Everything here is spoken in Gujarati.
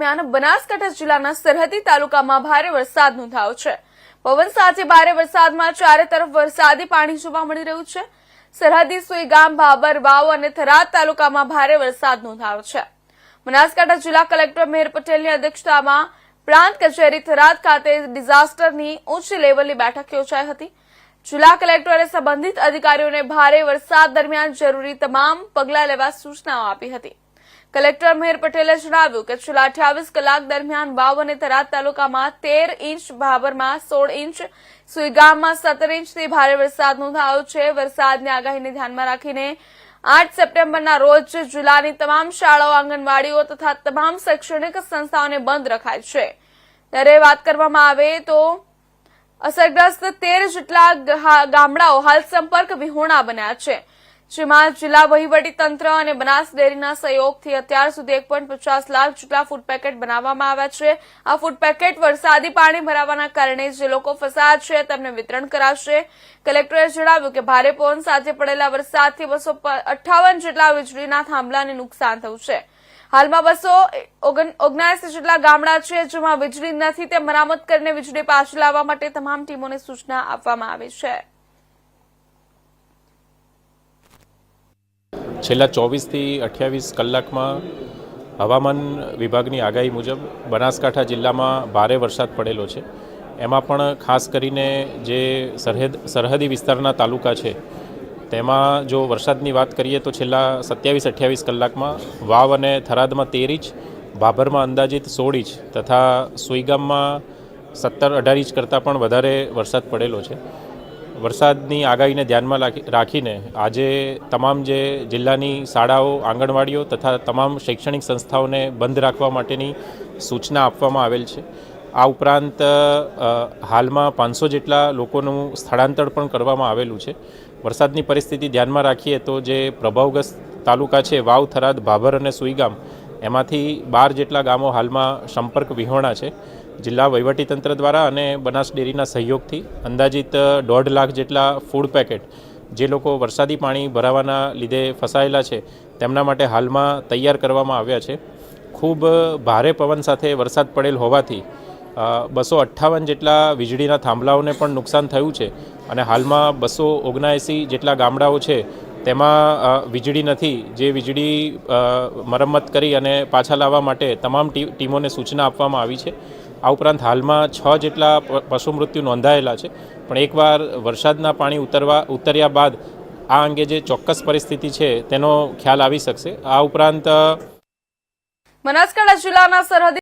દરમિયાન બનાસકાંઠા જિલ્લાના સરહદી તાલુકામાં ભારે વરસાદ નોંધાયો છે. પવન સાથે ભારે વરસાદમાં ચારે તરફ વરસાદી પાણી જોવા મળી રહ્યું છે. સરહદી સુઈગામ ભાબર વાવ અને થરાદ તાલુકામાં ભારે વરસાદ નોંધાયો છે. બનાસકાંઠા જિલ્લા કલેક્ટર મેહર પટેલની અધ્યક્ષતામાં પ્રાંત કચેરી થરાદ ખાતે ડિઝાસ્ટરની ઉચ્ચ લેવલની બેઠક યોજાઈ હતી. જિલ્લા કલેક્ટરે સંબંધિત અધિકારીઓને ભારે વરસાદ દરમિયાન જરૂરી તમામ પગલાં લેવા સૂચનાઓ આપી હતી. કલેક્ટર મહેર પટેલે જણાવ્યું કે છેલ્લા અઠ્યાવીસ કલાક દરમિયાન વાવ અને થરાદ તાલુકામાં તેર ઇંચ ભાભરમાં સોળ ઇંચ, સુઈગામમાં સત્તર ઇંચથી ભારે વરસાદ નોંધાયો છે. વરસાદની આગાહીને ધ્યાનમાં રાખીને આઠ સપ્ટેમ્બરના રોજ જિલ્લાની તમામ શાળાઓ, આંગણવાડીઓ તથા તમામ શૈક્ષણિક સંસ્થાઓને બંધ રખાય છે. ત્યારે વાત કરવામાં આવે તો અસરગ્રસ્ત તેર જેટલા ગામડાઓ હાલ સંપર્ક વિહોણા બન્યા છે. જેમાં જિલ્લા વહીવટી તંત્ર અને બનાસ ડેરીના સહયોગથી અત્યાર સુધી એક લાખ જેટલા ફૂડ પેકેટ બનાવવામાં આવ્યા છે. આ ફૂડ પેકેટ વરસાદી પાણી ભરાવાના કારણે જે લોકો ફસાયા છે, તેમને વિતરણ કરાશે. કલેક્ટરે જણાવ્યું કે ભારે પવન સાથે પડેલા વરસાદથી બસો જેટલા વીજળીના થાંભલાને નુકસાન થયું છે. હાલમાં બસો ઓગણસી જેટલા ગામડા છે જેમાં વીજળી નથી તે મરામત કરીને વીજળી પાછી લાવવા માટે તમામ ટીમોને સૂચના આપવામાં આવી છે. છેલ્લા ચોવીસથી અઠ્યાવીસ કલાકમાં હવામાન વિભાગની આગાહી મુજબ બનાસકાંઠા જિલ્લામાં ભારે વરસાદ પડેલો છે. એમાં પણ ખાસ કરીને જે સરહદ, સરહદી વિસ્તારના તાલુકા છે, તેમાં જો વરસાદની વાત કરીએ તો છેલ્લા સત્યાવીસ, અઠ્યાવીસ કલાકમાં વાવ અને થરાદમાં તેર ઇંચ, ભાભરમાં અંદાજિત સોળ ઇંચ તથા સુઈગામમાં સત્તર, અઢાર ઇંચ કરતાં પણ વધારે વરસાદ પડેલો છે. વરસાદની આગાહીને ધ્યાનમાં રાખી- રાખીને આજે તમામ જે જિલ્લાની શાળાઓ, આંગણવાડીઓ તથા તમામ શૈક્ષણિક સંસ્થાઓને બંધ રાખવા માટેની સૂચના આપવામાં આવેલ છે. આ ઉપરાંત હાલમાં પાંચસો જેટલા લોકોનું સ્થળાંતર પણ કરવામાં આવેલું છે. વરસાદની પરિસ્થિતિ ધ્યાનમાં રાખીએ તો જે પ્રભાવગ્રસ્ત તાલુકા છે, વાવ, થરાદ, ભાભર અને સુઈગામ એમાંથી બાર જેટલા ગામો હાલમાં સંપર્ક વિહોણા છે. જિલ્લા વહીવટીતંત્ર દ્વારા અને બનાસ ડેરીના સહયોગથી અંદાજિત દોઢ લાખ જેટલા ફૂડ પેકેટ જે લોકો વરસાદી પાણી ભરાવાના લીધે ફસાયેલા છે, તેમના માટે હાલમાં તૈયાર કરવામાં આવ્યા છે. ખૂબ ભારે પવન સાથે વરસાદ પડેલ હોવાથી બસો અઠ્ઠાવન જેટલા વીજળીના થાંભલાઓને પણ નુકસાન થયું છે અને હાલમાં બસો ઓગણએંસી જેટલા ગામડાઓ છે તેમાં વીજળી નથી. જે વીજળી મરમ્મત કરી અને પાછા લાવવા માટે તમામ ટીમોને સૂચના આપવામાં આવી છે. આ ઉપરાંત હાલમાં છ જેટલા પશુ મૃત્યુ નોંધાયેલા છે. પણ એકવાર વરસાદના પાણી ઉતરવા, ઉતર્યા બાદ આ અંગે જે ચોક્કસ પરિસ્થિતિ છે, તેનો ખ્યાલ આવી શકશે. આ ઉપરાંત બનાસકાંઠા જિલ્લાના સરહદી